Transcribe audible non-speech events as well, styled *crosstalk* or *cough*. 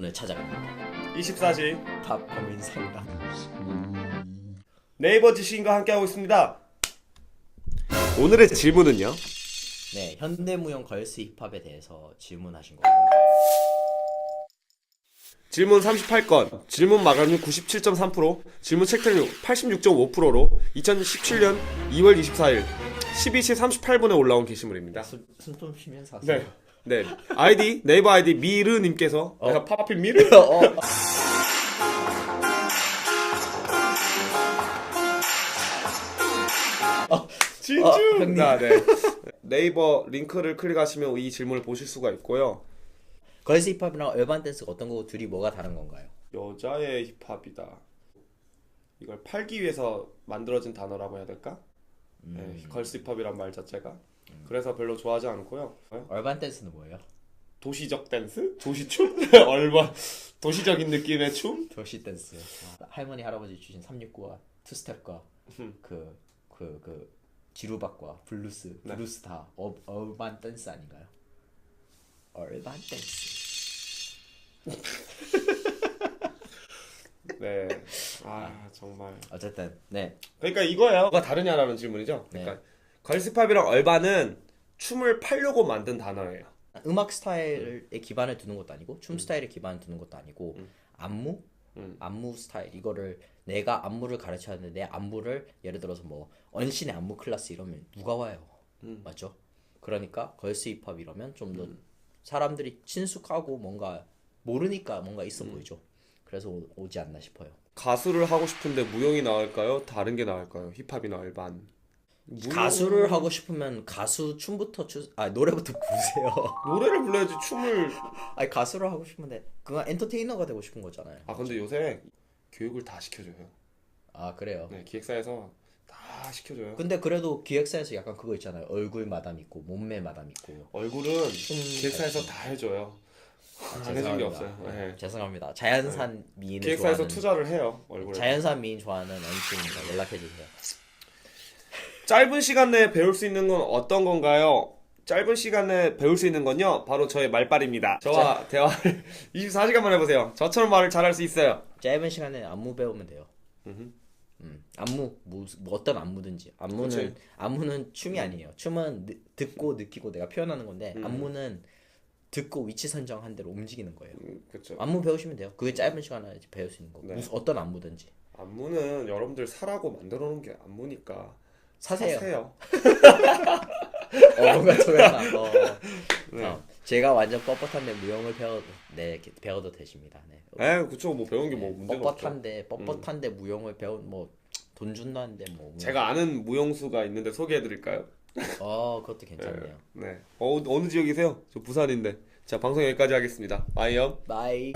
오늘 찾아갑니다. 24시 탑 고민 상담. 네이버 지식인과 함께하고 있습니다. 오늘의 질문은요? 네, 현대무용 걸스 힙합에 대해서 질문하신 거고요. 질문 38건, 질문 마감률 97.3%, 질문 체크률 86.5%로 2017년 2월 24일 12시 38분에 올라온 게시물입니다. 숨, 숨좀 쉬면서 하세요. 네. 네. 아이디, 네이버 아이디 미르님께서, 어. 내가 파파필 미르? *laughs* 어, 진주! 어, 형님. 아, 네. 네이버 링크를 클릭하시면 이 질문을 보실 수가 있고요. 걸스 힙합이랑 얼반 댄스가 어떤 거고 둘이 뭐가 다른 건가요? 여자의 힙합이다. 이걸 팔기 위해서 만들어진 단어라고 해야 될까? 네, 걸스 힙합이란 말 자체가. 그래서 별로 좋아하지 않고요. 얼반 댄스는 뭐예요? 도시적 댄스? 도시춤? *laughs* 얼마 도시적인 느낌의 춤? 도시 댄스. 아, 할머니 할아버지 주신 369와 투스텝과 그그 그 지루박과 블루스 네. 블루스 다 어, 얼반 댄스 아닌가요? 얼반 댄스. *laughs* 네. 아 정말. 어쨌든 네 그러니까 이거예요. 뭐가 다르냐라는 질문이죠. 그러니까 네. 걸스 힙합이랑 얼반은 춤을 팔려고 만든 단어예요. 음악 스타일에 기반을 두는 것도 아니고 춤 스타일에 기반을 두는 것도 아니고 안무 음. 안무 스타일 이거를 내가 안무를 가르쳐야 하는데 내 안무를 예를 들어서 뭐 언신의 안무 클래스 이러면 누가 와요 음. 맞죠 그러니까 걸스 힙합 이러면 좀더 사람들이 친숙하고 뭔가 모르니까 뭔가 있어 음. 보이죠 그래서 오, 오지 않나 싶어요 가수를 하고 싶은데 무용이 나을까요? 다른 게 나을까요? 힙합이나 얼반. 무용- 가수를 하고 싶으면 가수 춤부터 추 아 노래부터 *laughs* 부르세요 노래를 불러야지 춤을. 아니 가수를 하고 싶은데 그건 엔터테이너가 되고 싶은 거잖아요 아 근데 요새 교육을 다 시켜줘요. 아 그래요 네 기획사에서 다 시켜줘요. 근데 그래도 기획사에서 약간 그거 있잖아요. 얼굴 마담 있고 몸매 마담 있고. 얼굴은 기획사에서 다 해줘요. 안 해준 게 없어요. 네. 죄송합니다. 자연산 미인을 기획사에서 좋아하는 투자를 해요 얼굴에. 자연산 미인 좋아하는 언씨입니다. 연락해 주세요. 짧은 시간 내에 배울 수 있는 건 어떤 건가요? 짧은 시간 내에 배울 수 있는 건요 바로 저의 말빨입니다. 저와 대화를 *laughs* 24시간만 해보세요. 저처럼 말을 잘할 수 있어요. 짧은 시간에 안무 배우면 돼요. 음흠. 음, 안무 뭐, 뭐 어떤 안무든지 안무는 그치. 안무는 춤이 아니에요. 춤은 느- 듣고 느끼고 내가 표현하는 건데 안무는 듣고 위치 선정한 대로 움직이는 거예요. 음, 그렇죠. 안무 배우시면 돼요. 그게 짧은 시간에 배울 수 있는 거. 네. 무슨 어떤 안무든지 안무는 여러분들 사라고 만들어 놓은 게 안무니까 사세요. 사세요. 어, 뭔가 저거나. 어. *laughs* 네. 어, 제가 완전 뻣뻣한데 무용을 배워도 네 이렇게 배워도 되십니다. 네. 에 그쵸 뭐 배운 게 뭐 문제가 없죠. 뻣뻣한데 뻣뻣한데 무용을 배운 뭐 돈 준다는데 뭐. 제가 아는 무용수가 있는데 소개해드릴까요? 어 그것도 괜찮네요. 네. 어, 어느 지역이세요? 저 부산인데. 자 방송 여기까지 하겠습니다. 아이요. 바이.